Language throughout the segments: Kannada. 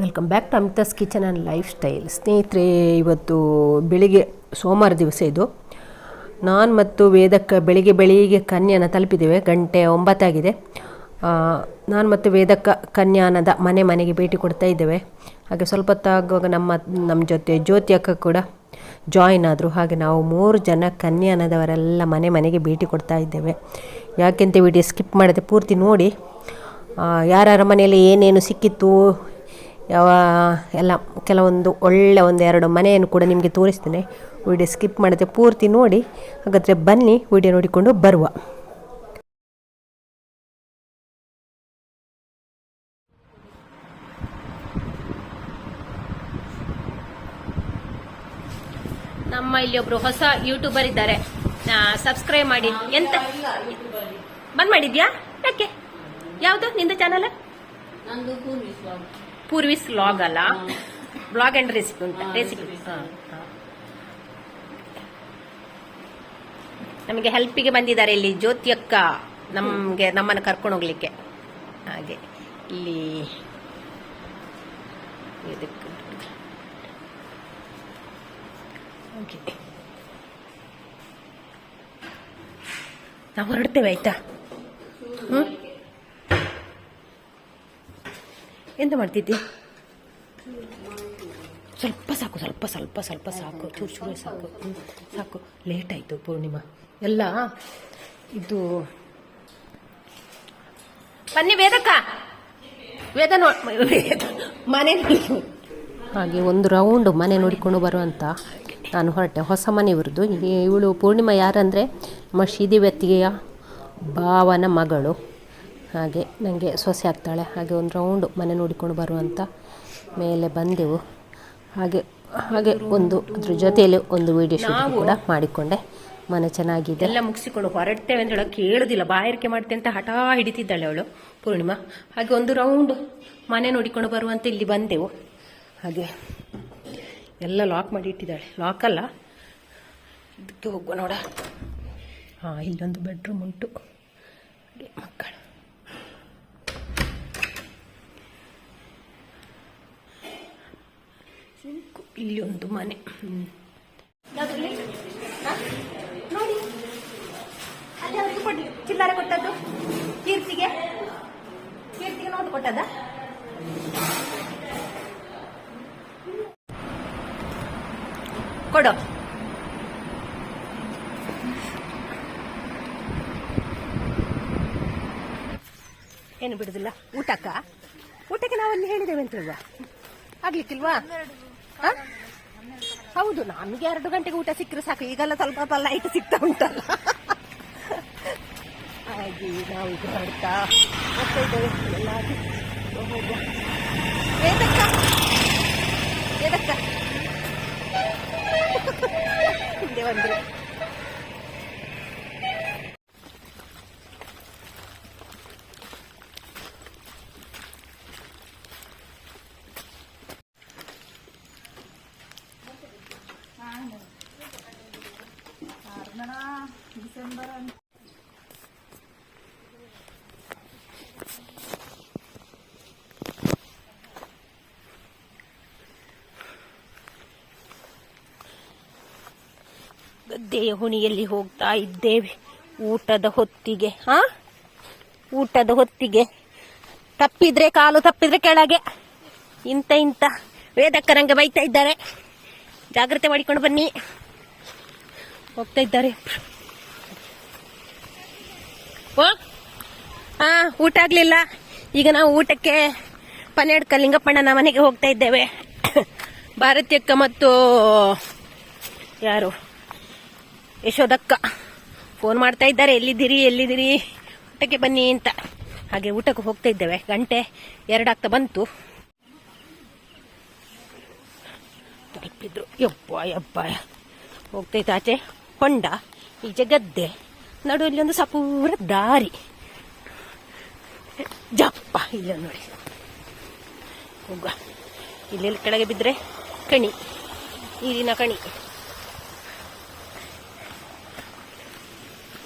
Welcome back to Amitha's kitchen and lifestyle. ಸ್ನೇಹಿತರೆ, ಇವತ್ತು ಬೆಳಿಗ್ಗೆ ಸೋಮವಾರ ದಿವಸ ಇದು. ನಾನು ಮತ್ತು ವೇದಕ್ಕ ಬೆಳಿಗ್ಗೆ ಬೆಳಿಗ್ಗೆ ಕನ್ಯಾನ ತಲುಪಿದ್ದೇವೆ. ಗಂಟೆ ಒಂಬತ್ತಾಗಿದೆ ನಾನು ಮತ್ತು ವೇದಕ್ಕ ಕನ್ಯಾನದ ಮನೆ ಮನೆಗೆ ಭೇಟಿ ಕೊಡ್ತಾ ಇದ್ದೇವೆ. ಹಾಗೆ ಸ್ವಲ್ಪ ಹೊತ್ತಾಗುವಾಗ ನಮ್ಮ ನಮ್ಮ ಜೊತೆ ಜ್ಯೋತಿ ಅಕ್ಕ ಕೂಡ ಜಾಯಿನ್ ಆದರು. ಹಾಗೆ ನಾವು ಮೂರು ಜನ ಕನ್ಯಾನದವರೆಲ್ಲ ಮನೆ ಮನೆಗೆ ಭೇಟಿ ಕೊಡ್ತಾ ಇದ್ದೇವೆ. ಯಾಕೆಂತ ವಿಡಿಯೋ ಸ್ಕಿಪ್ ಮಾಡದೆ ಪೂರ್ತಿ ನೋಡಿ. ಯಾರ್ಯಾರ ಮನೆಯಲ್ಲಿ ಏನೇನು ಸಿಕ್ಕಿತ್ತು ಯಾವ ಎಲ್ಲ ಕೆಲವೊಂದು ಒಳ್ಳೆ ಒಂದು ಎರಡು ಮನೆಯನ್ನು ಕೂಡ ನಿಮಗೆ ತೋರಿಸ್ತೇನೆ. ವಿಡಿಯೋ ಸ್ಕಿಪ್ ಮಾಡದೆ ಪೂರ್ತಿ ನೋಡಿ ಹಾಗಾದರೆ ಬನ್ನಿ ವಿಡಿಯೋ ನೋಡಿಕೊಂಡು ಬರುವ. ನಮ್ಮ ಇಲ್ಲಿ ಒಬ್ರು ಹೊಸ ಯೂಟ್ಯೂಬರ್ ಇದ್ದಾರೆ. ಸಬ್ಸ್ಕ್ರೈಬ್ ಮಾಡಿ. ಎಂತ? ಬಂದ್ ಮಾಡಿದ್ಯಾ? ಯಾಕೆ? ಯಾವುದು? ನಿಂದ ಚಾನಲ್ ನಂದು ಪೂರ್ವಿಸ್ ಲಾಗ್ ಅಲ್ಲ. ಬ್ಲಾಗ್ ಅಂಡ್ ರೆಸಿಪಿ ಉಂಟು ರೆಸಿಪಿ ನಮಗೆ ಹೆಲ್ಪಿಗೆ ಬಂದಿದ್ದಾರೆ ಇಲ್ಲಿ ಜ್ಯೋತಿ ಅಕ್ಕ ನಮಗೆ ನಮ್ಮನ್ನು ಕರ್ಕೊಂಡು ಹೋಗ್ಲಿಕ್ಕೆ. ಹಾಗೆ ಇಲ್ಲಿ ನಾವು ಹೊರಡ್ತೇವೆ ಆಯ್ತಾ? ಹ್ಞೂ ಎಂತ ಮಾಡ್ತಿದ್ದಿ? ಸ್ವಲ್ಪ ಸಾಕು, ಸ್ವಲ್ಪ ಸ್ವಲ್ಪ ಸ್ವಲ್ಪ ಸಾಕು, ಚೂರು ಚೂರು ಸಾಕು. ಸಾಕು. ಲೇಟ್ ಆಯಿತು ಪೂರ್ಣಿಮಾ. ಎಲ್ಲ ಇದು ಬನ್ನಿ ವೇದಕ್ಕ. ವೇದ ನೋ ಮನೆ ಹಾಗೆ ಒಂದು ರೌಂಡ್ ಮನೆ ನೋಡಿಕೊಂಡು ಬರುವಂತ ನಾನು ಹೊರಟೆ. ಹೊಸ ಮನೆ ಇವ್ರದ್ದು. ಇವಳು ಪೂರ್ಣಿಮಾ ಯಾರಂದರೆ? ನಮ್ಮ ವ್ಯಕ್ತಿಗೆಯ ಭಾವನ ಮಗಳು. ಹಾಗೆ ನನಗೆ ಸೊಸೆ ಆಗ್ತಾಳೆ. ಹಾಗೆ ಒಂದು ರೌಂಡ್ ಮನೆ ನೋಡಿಕೊಂಡು ಬರುವಂಥ ಮೇಲೆ ಬಂದೆವು. ಹಾಗೆ ಹಾಗೆ ಒಂದು ಅದ್ರ ಜೊತೆಯಲ್ಲಿ ಒಂದು ವಿಡಿಯೋ ಶೂಟ್ ಕೂಡ ಮಾಡಿಕೊಂಡೆ. ಮನೆ ಚೆನ್ನಾಗಿದೆ. ಎಲ್ಲ ಮುಗಿಸಿಕೊಂಡು ಹೊರಡ್ತೇವೆ ಅಂತ ಹೇಳೋಕೆ ಕೇಳುದಿಲ್ಲ ಬಾಯಾರಿಕೆ ಮಾಡ್ತೆ ಅಂತ ಹಠ ಹಿಡಿತಿದ್ದಾಳೆ ಅವಳು ಪೂರ್ಣಿಮಾ. ಹಾಗೆ ಒಂದು ರೌಂಡ್ ಮನೆ ನೋಡಿಕೊಂಡು ಬರುವಂತ ಇಲ್ಲಿ ಬಂದೆವು. ಹಾಗೆ ಎಲ್ಲ ಲಾಕ್ ಮಾಡಿ ಇಟ್ಟಿದ್ದಾಳೆ. ಲಾಕ್ ಅಲ್ಲ. ಇದಕ್ಕೆ ಹೋಗುವ ನೋಡ. ಹಾಂ ಇಲ್ಲೊಂದು ಬೆಡ್ರೂಮ್ ಉಂಟು. ಹಾಗೆ ಮಕ್ಕಳು. ಇಲ್ಲಿ ಒಂದು ಮನೆ? ನೋಡಿ. ಅಲ್ಲಿ ಅವ್ರಿಗೆ ಕೊಡಿ ಚಿಲ್ಲರೆ ಕೊಟ್ಟದ್ದು. ಕೀರ್ತಿಗೆ. ಕೀರ್ತಿಗೆ ನೋಟ್ ಕೊಟ್ಟದ? ಕೊಡು. ಏನು ಬಿಡುದಿಲ್ಲ? ಊಟಕ್ಕ? ಊಟಕ್ಕೆ ನಾವಲ್ಲಿ ಹೇಳಿದ್ದೇವೆ ಅಂತಲ್ವಾ? ಆಗ್ಲಿಕ್ಕಿಲ್ವಾ? ಹೌದು, ನಮಗೆ ಎರಡು ಗಂಟೆಗೆ ಊಟ ಸಿಕ್ಕರೆ ಸಾಕು. ಈಗೆಲ್ಲ ಸ್ವಲ್ಪ ಲೈಟ್ ಸಿಗ್ತಾ ಉಂಟಲ್ಲ. ಹಾಗೆ ನಾವು ಹೊರಡ್ತಾ ಹೋಗ್ತಾ ಇದ್ದೇವೆ ಎಲ್ಲ ಆಗಿ ಹೋಗುವ. ವೇದಕ್ಕ ವೇದಕ್ಕ ಹಿಂದೆ ಬಂದ್ರು ಗದ್ದೆಯ ಹುಣಿಯಲ್ಲಿ ಹೋಗ್ತಾ ಇದ್ದೇವೆ. ಊಟದ ಹೊತ್ತಿಗೆ ಹಾ ಊಟದ ಹೊತ್ತಿಗೆ. ತಪ್ಪಿದ್ರೆ ಕಾಲು ತಪ್ಪಿದ್ರೆ ಕೆಳಗೆ. ಇಂತ ಇಂತ ವೇದಕ್ಕರಂಗೆ ಬೈತಾ ಇದ್ದಾರೆ. ಜಾಗ್ರತೆ ಮಾಡಿಕೊಂಡು ಬನ್ನಿ. ಹೋಗ್ತಾ ಇದ್ದಾರೆ. ಹಾ ಊಟ ಆಗ್ಲಿಲ್ಲ. ಈಗ ನಾವು ಊಟಕ್ಕೆ ಪನ್ನೆಡ್ಕ ಲಿಂಗಪ್ಪಣ್ಣನ ಮನೆಗೆ ಹೋಗ್ತಾ ಇದ್ದೇವೆ. ಭಾರತೀಯಕ್ಕ ಮತ್ತು ಯಾರು? ಯಶೋದಕ್ಕ ಫೋನ್ ಮಾಡ್ತಾ ಇದ್ದಾರೆ. ಎಲ್ಲಿದ್ದೀರಿ ಎಲ್ಲಿದ್ದೀರಿ? ಊಟಕ್ಕೆ ಬನ್ನಿ ಅಂತ. ಹಾಗೆ ಊಟಕ್ಕೆ ಹೋಗ್ತಾ ಇದ್ದೇವೆ. ಗಂಟೆ ಎರಡಾಗ್ತಾ ಬಂತು. ತಲುಪಿದ್ರು ಯಪ್ಪ ಯಪ್ಪ ಹೋಗ್ತೈತೆ ಆಚೆ. ಹೊಂಡ ಈಚೆ ಗದ್ದೆ ನಡುವಲ್ಲಿ ಒಂದು ಸಪೂರ ದಾರಿ. ಜಪ್ಪ, ಇಲ್ಲ ನೋಡಿ. ಹೋಗ ಇಲ್ಲೆಲ್ಲಿ ಕೆಳಗೆ ಬಿದ್ದರೆ ಕಣಿ. ನೀರಿನ ಕಣಿ.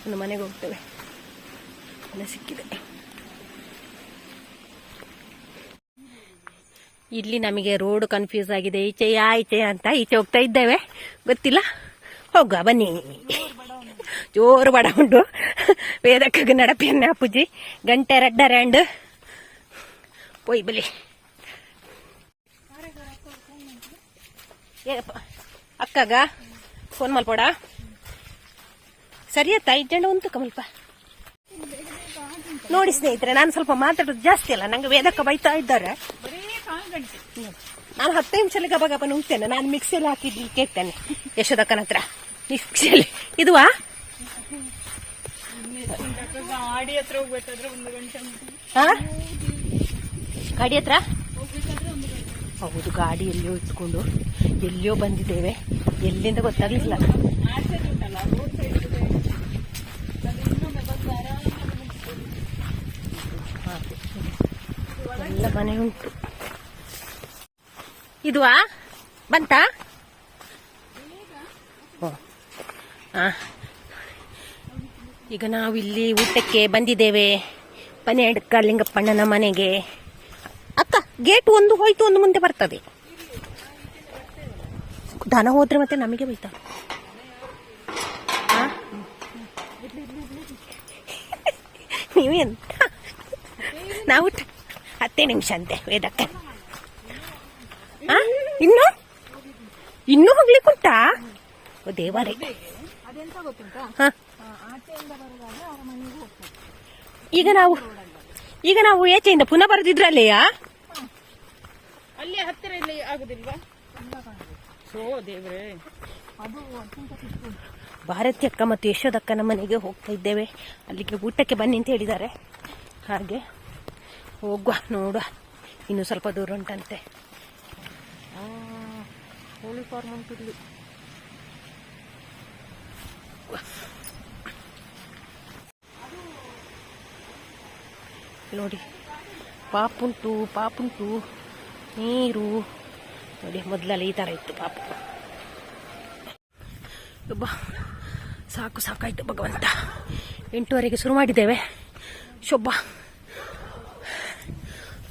ಒಂದು ಮನೆಗೆ ಹೋಗ್ತೇವೆ. ಮನೆ ಸಿಕ್ಕಿದೆ. ಇಲ್ಲಿ ನಮಗೆ ರೋಡ್ ಕನ್ಫ್ಯೂಸ್ ಆಗಿದೆ. ಈಚೆ ಆಚೆ ಅಂತ, ಈಚೆ ಹೋಗ್ತಾ ಇದ್ದೇವೆ. ಗೊತ್ತಿಲ್ಲ? ಹೋಗುವ ಬನ್ನಿ. ಜೋರು ಬಡ ಉಂಟು ವೇದಕ್ಕ ನಡಪಿಯನ್ನ ಪೂಜಿ ಗಂಟೆ ರಡ್ಡ ರ್ಯಾಂಡ್ ಪೋಯ್ ಬಲಿ. ಅಕ್ಕಗ ಫೋನ್ ಮಲ್ಪೋಡ ಸರಿಯತ್ತ ಐದು ಜನ ಉಂಟು ಕಮಲ್ಪ. ನೋಡಿ ಸ್ನೇಹಿತರೆ, ನಾನು ಸ್ವಲ್ಪ ಮಾತಾಡೋದು ಜಾಸ್ತಿ ಅಲ್ಲ. ನಂಗೆ ವೇದಕ್ಕ ಬೈತಾ ಇದ್ದಾರೆ. ನಾನು ಹತ್ತು ನಿಮಿಷದಲ್ಲಿ ಗಬ ಗಬ ನುಂಗ್ತೇನೆ ನಾನು ಮಿಕ್ಸಿಯಲ್ಲಿ ಹಾಕಿದ್ದು ಕೇಳ್ತೇನೆ. ಯಶೋದಕ್ಕನ ಹತ್ರ. ಮಿಕ್ಸಿಯಲ್ಲಿ ಇದುವಾ? ಗಾಡಿ ಹತ್ರ ಹೋಗ್ಬೇಕಾದ್ರೆ ಒಂದು ಗಂಟೆ ಗಾಡಿ ಹತ್ರ? ಹೌದು ಗಾಡಿ ಎಲ್ಲಿಯೋ ಇಟ್ಕೊಂಡು ಎಲ್ಲಿಯೋ ಬಂದಿದ್ದೇವೆ. ಎಲ್ಲಿಂದ ಗೊತ್ತಾಗ್ಲಿಲ್ಲ. ಎಲ್ಲ ಮನೆ ಉಂಟು ಇದುವಾ? ಬಂತಾ ಓ. ಆ. ಈಗ ನಾವು ಇಲ್ಲಿ ಊಟಕ್ಕೆ ಬಂದಿದ್ದೇವೆ. ಪನೆಯಡ್ಕ ಲಿಂಗಪ್ಪಣ್ಣನ ಮನೆಗೆ. ಅಕ್ಕ, ಗೇಟ್ ಒಂದು ಹೋಯ್ತು, ಒಂದು ಮುಂದೆ ಬರ್ತದೆ. ದನ ಹೋದ್ರೆ ಮತ್ತೆ ನಮಗೆ ಬೈತ ನೀವೆಂತ ನಾವು ಹತ್ತೇ ನಿಮಿಷ ಅಂತೆ, ವೇದಕ್ಕ? ಇನ್ನು? ಇನ್ನೂ ಹೋಗ್ಲಿಕ್ಕುಂಟಾ? ಓ, ದೇವರೇ. ಅದೆಂತ ಗೊತ್ತುಂಟಾ ಹ. ಆಚೆಯಿಂದ ಬರುವಾಗ ಅವರ ಮನೆಗೆ ಹೋಗ್ತಾರೆ ಈಗ ನಾವು ಈಗ ನಾವು ಏಚೆಯಿಂದ ಪುನಃ ಬರೆದಿದ್ರಲ್ಲೆಯಾ? ಅಲ್ಲಿ ಹತ್ತಿರ ಇಲ್ಲಿ ಆಗುದಿಲ್ವಾ? ಸೋ ದೇವ್ರೆ. ಅದು ಅತ್ಯಂತ ಕಿತ್ತು ಭಾರತಿ ಅಕ್ಕ ಮತ್ತು ಯಶೋದಕ್ಕನ ಮನೆಗೆ ಹೋಗ್ತಾ ಇದ್ದೇವೆ. ಅಲ್ಲಿಗೆ ಊಟಕ್ಕೆ ಬನ್ನಿ ಅಂತ ಹೇಳಿದ್ದಾರೆ. ಹಾಗೆ ಹೋಗುವ ನೋಡುವ. ಇನ್ನು ಸ್ವಲ್ಪ ದೂರ ಉಂಟಂತೆ. ಕೋಳಿ ಫಾರ್ಮ್ ಉಂಟು ನೋಡಿ, ಪಾಪುಂಟು ಪಾಪುಂಟು, ನೀರು. ನೋಡಿ, ಮೊದಲೆಲ್ಲ ಈ ಥರ ಇತ್ತು ಪಾಪು. ಒಬ್ಬ ಸಾಕು ಸಾಕಾಯ್ತು ಭಗವಂತ. ಎಂಟೂವರೆಗೆ ಶುರು ಮಾಡಿದ್ದೇವೆ. ಶೊಬ್ಬ.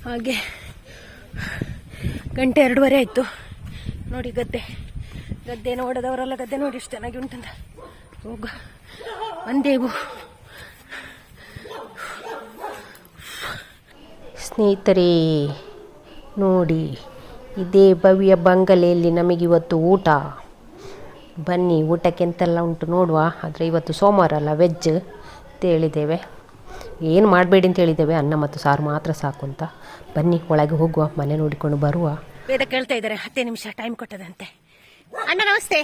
ಹಾಗೆ ಗಂಟೆ ಎರಡೂವರೆ ಆಯಿತು. ನೋಡಿ, ಗದ್ದೆ. ಗದ್ದೆ ನೋಡದವರೆಲ್ಲ ಗದ್ದೆ ನೋಡಿ, ಎಷ್ಟು ಚೆನ್ನಾಗಿ ಉಂಟಂತ. ಹೋಗ. ಬಂದೇವು ಸ್ನೇಹಿತರೆ, ನೋಡಿ, ಇದೇ ಭವ್ಯ ಬಂಗಲೆಯಲ್ಲಿ ನಮಗಿವತ್ತು ಊಟ. ಬನ್ನಿ, ಊಟಕ್ಕೆ ಎಂತೆಲ್ಲ ಉಂಟು ನೋಡುವ. ಆದರೆ ಇವತ್ತು ಸೋಮವಾರ ಅಲ್ಲ ವೆಜ್ ಅಂತ ಹೇಳಿದ್ದೇವೆ. ಏನು ಮಾಡಬೇಡಿ ಅಂತ ಹೇಳಿದ್ದೇವೆ. ಅನ್ನ ಮತ್ತು ಸಾರು ಮಾತ್ರ ಸಾಕು ಅಂತ. ಬನ್ನಿ, ಒಳಗೆ ಹೋಗುವ, ಮನೆ ನೋಡಿಕೊಂಡು ಬರುವ. ವೇದ ಕೇಳ್ತಾ ಇದ್ದಾರೆ. ಹತ್ತೇ ನಿಮಿಷ ಟೈಮ್ ಕೊಟ್ಟದಂತೆ. ಅಣ್ಣ, ನಮಸ್ತೆ.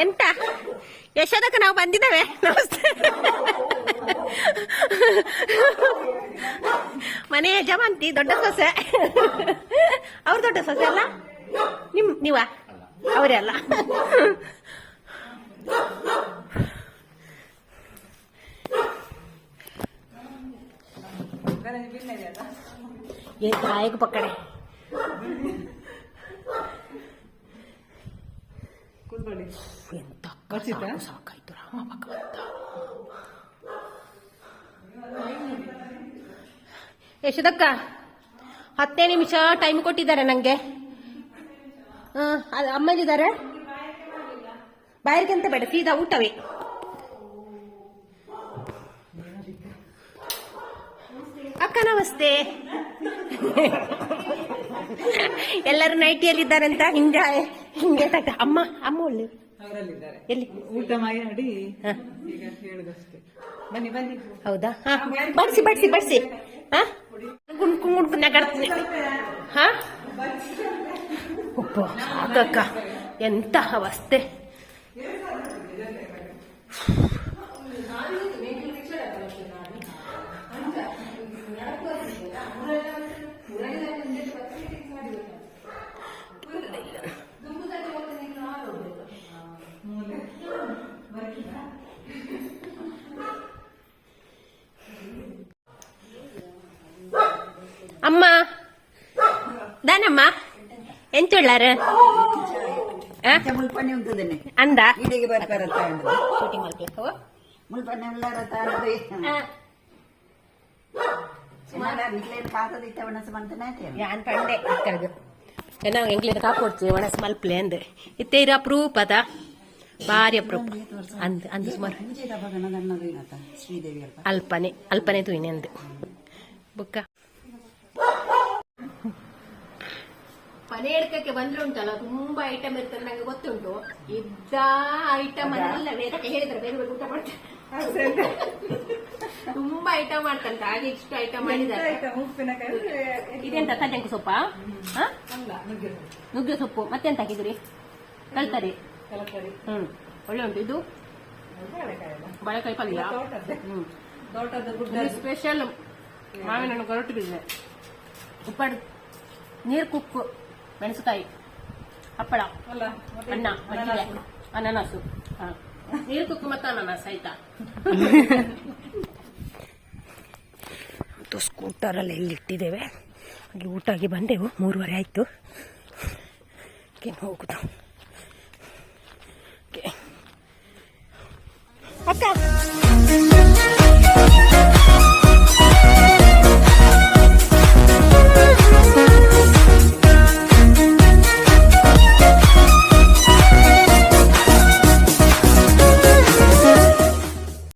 ಎಂತ? ಯಶೋದಕ್ಕೆ ನಾವು ಬಂದಿದ್ದೇವೆ. ನಮಸ್ತೆ. ಮನೆ ಯಜಮಾಂತಿ ದೊಡ್ಡ ಸೊಸೆ. ಅವ್ರ ದೊಡ್ಡ ಸೊಸೆ ಅಲ್ಲ? ನಿಮ್, ನೀವ? ಅವರೇ ಅಲ್ಲ. ಏನ್ ಕಾಯಕ ಪಕ್ಕಡೆ. ಎಂತ ಸಾಕು ಸಾಕಾಯ್ತು ಯಶೋದಕ್ಕ ಹತ್ತೇ ನಿಮಿಷ ಟೈಮ್ ಕೊಟ್ಟಿದ್ದಾರೆ ನಂಗೆ ಅಮ್ಮಲಿದ್ದಾರೆ ಬಾಯಿಗೆ ಅಂತ ಬೇಡ ಸೀದಾ ಊಟವೇ ಅಕ್ಕ ನಮಸ್ತೆ ಎಲ್ಲರೂ ನೈಟಿಯಲ್ಲಿದ್ದಾರೆ ಅಂತ ಹಿಂಗ ಅಮ್ಮ ಅಮ್ಮ ಒಳ್ಳೆ. ಅವರಲ್ಲಿದ್ದಾರೆ ಎಲ್ಲಿ? ಊಟ ಮಾಡಿ ಹ, ಈಗ ಹೇಳುದಷ್ಟೇ. ಬನ್ನಿ ಬನ್ನಿ. ಹೌದಾ? ಹಾ. ಬಡಿಸಿ ಬಡಿಸಿ ಬಡ್ಸಿ. ಹಾ? ಗುಣ್ಕು ನಗಾಡ್ತೀನಿ. ಹಾ? ಒಬ್ಬ ಸಾಕಕ್ಕ ಎಂತ ಅವಸ್ಥೆ. ಅಮ್ಮ ದಾನಮ್ಮ ಎಂತುಳ್ಳಾರ ಮುಲ್ಪನೆ ಉಂಟದನೆ ಅಂದ ಇಲ್ಲಿಗೆ ಬರ್ತಾರಂತ ಹೇಳಿದ್ರು ಶೂಟಿಂಗ್ ಮಾಡ್ಬೇಕು ಮುಲ್ಪನ್ನೆಲ್ಲರ ತಾರದು ಸುಮಾರು ನಿಕ್ಲೇನು ಕಾಕದಿತ್ತ ಒಣಸು ಮಂತನೇ ಯಾನ್ ಪಂಡೆ ಇಕ್ಕಳದು ನಾವು ಎಂಗ್ಲಿನ ಕಾಪೊಡ್ಚಿ ಒಣಸ್ ಮಲ್ಪಲೆ ಅಂದೆ ಇತ್ತೆ ಇರ ಅಪರೂಪದ ಭಾರಿ ಅಪರೂಪ ಅಂದ್ ಅಂದ್ ಸುಮಾರು. ಅಲ್ಪನೆ ಅಲ್ಪನೆ ತುಯಿನೆ ಅಂದೆ ಬುಕ್ಕ. ಮನೆ ಹಿಡ್ಕಕ್ಕೆ ಬಂದ್ರೆ ಉಂಟಲ್ಲ ತುಂಬಾ ಐಟಮ್ ಇರ್ತದೆ ನಂಗೆ ಗೊತ್ತುಂಟು. ಇದ್ದ ಐಟಮ್ ಅನ್ನೆಲ್ಲ ವೇದಕ್ಕೆ ಹೇಳಿದ್ರೆ ಬೇರೆ ಬೇರೆ ಊಟ ಮಾಡ್ತಾರೆ. ತುಂಬಾ ಐಟಮ್ ಮಾಡ್ತಂತ ಹಾಗೆ ಇಷ್ಟು ಐಟಮ್ ಮಾಡಿದ್ದಾರೆ. ಇದೆಂತ ಕಜಂಕ ಸೊಪ್ಪ? ನುಗ್ಗೆ ಸೊಪ್ಪು ಮತ್ತೆಂತ ಹಾಕಿದ್ರಿ? ಕಳ್ತರಿ. ಕಲಕರಿ. ಹ್ಮ್. ಒಳ್ಳೆ ಉಂಟು. ಇದು ಬಾಳೆಕಾಯಿ ಪಲ್ಯ. ಹ್ಮ್. ತೋಟದ ಗುಡ್ಡ ಸ್ಪೆಷಲ್ ಮಾವಿನ ಹಣ್ಣು ಗರಟು ಬಿದ್ದೆ ಉಪ್ಪಡ ನೀರು ಕುಕ್ಕು ಮೆಣಸುಕಾಯಿ ಹಪ್ಪಳ ಅಣ್ಣ ಅನಾನಸು. ಹ. ನೀರು ಕುಕ್ಕು ಮತ್ತು ಅನಾನಸ್ ಆಯ್ತಾ? ಸ್ಕೂಟರಲ್ಲಿ ಎಲ್ಲಿಟ್ಟಿದ್ದೇವೆ ಅಲ್ಲಿ ಊಟ ಆಗಿ ಬಂದೆವು. ಮೂರುವರೆ ಆಯಿತು. ಹೋಗುದು. Okay. ಅಕ್ಕ